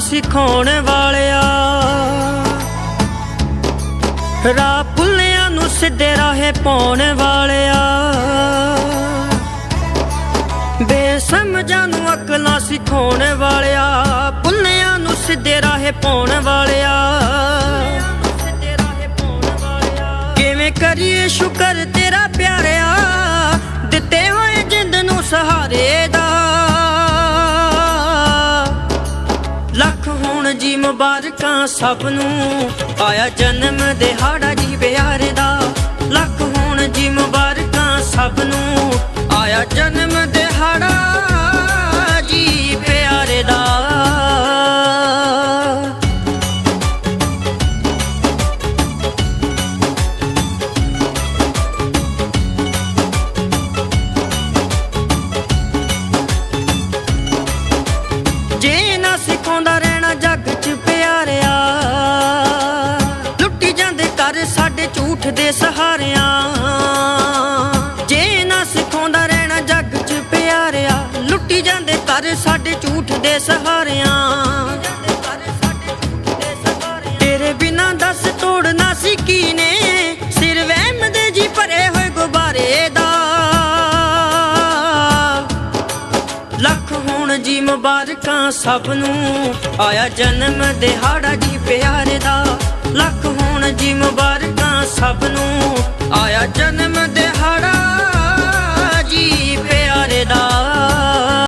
ਸਿਖਾਉਣ ਵਾਲਿਆ। ਰਾਹ ਭੁੱਲਿਆਂ ਨੂੰ ਸਿੱਧੇ ਰਾਹੇ ਪਾਉਣ ਵਾਲਿਆ। ਬੇਸਮਝਾਂ ਨੂੰ ਅਕਲਾਂ ਸਿਖਾਉਣ ਵਾਲਿਆ। ਭੁੱਲਿਆਂ ਨੂੰ ਸਿੱਧੇ ਰਾਹੇ ਪਾਉਣ ਵਾਲਿਆ। ਕਿਵੇਂ ਕਰੀਏ ਸ਼ੁਕਰ ਤੇਰਾ ਪਿਆਰਿਆ। ਦਿੱਤੇ ਹੋਏ ਜਿੰਦ ਨੂੰ ਸਹਾਰੇ ਲੱਖ ਹੋਣ ਜੀ ਮੁਬਾਰਕਾਂ ਸਭ ਨੂੰ। ਆਇਆ ਜਨਮ ਦਿਹਾੜਾ ਜੀ ਪਿਆਰੇ ਦਾ। ਲੱਖ ਹੋਣ ਜੀ ਮੁਬਾਰਕਾਂ ਸਭ ਨੂੰ। ਆਇਆ ਜਨਮ ਸਾਡੇ ਦੇ ਸਹਾਰਿਆਂ। ਜੇ ਨਾ ਸਿਖਾਉਂਦਾ ਰਹਿਣਾ ਜੱਗ 'ਚ ਪਿਆਰਿਆ, ਲੁੱਟੀ ਜਾਂਦੇ ਘਰ ਸਾਡੇ ਝੂਠ ਦੇ ਸਹਾਰਿਆਂ। ਤੇਰੇ ਬਿਨਾਂ ਦੱਸ ਤੋੜਨਾ ਸੀ ਕੀ ਸਿਰ ਵਹਿਮ ਦੇ ਜੀ ਭਰੇ ਹੋਏ ਗੁਬਾਰੇ ਦਾ। ਲੱਖ ਹੋਣ ਜੀ ਮੁਬਾਰਕਾਂ ਸਭ ਨੂੰ। ਆਇਆ ਜਨਮ ਦਿਹਾੜਾ ਜੀ ਪਿਆਰ ਸਭ ਨੂੰ ਆਇਆ ਜਨਮ ਦਿਹਾੜਾ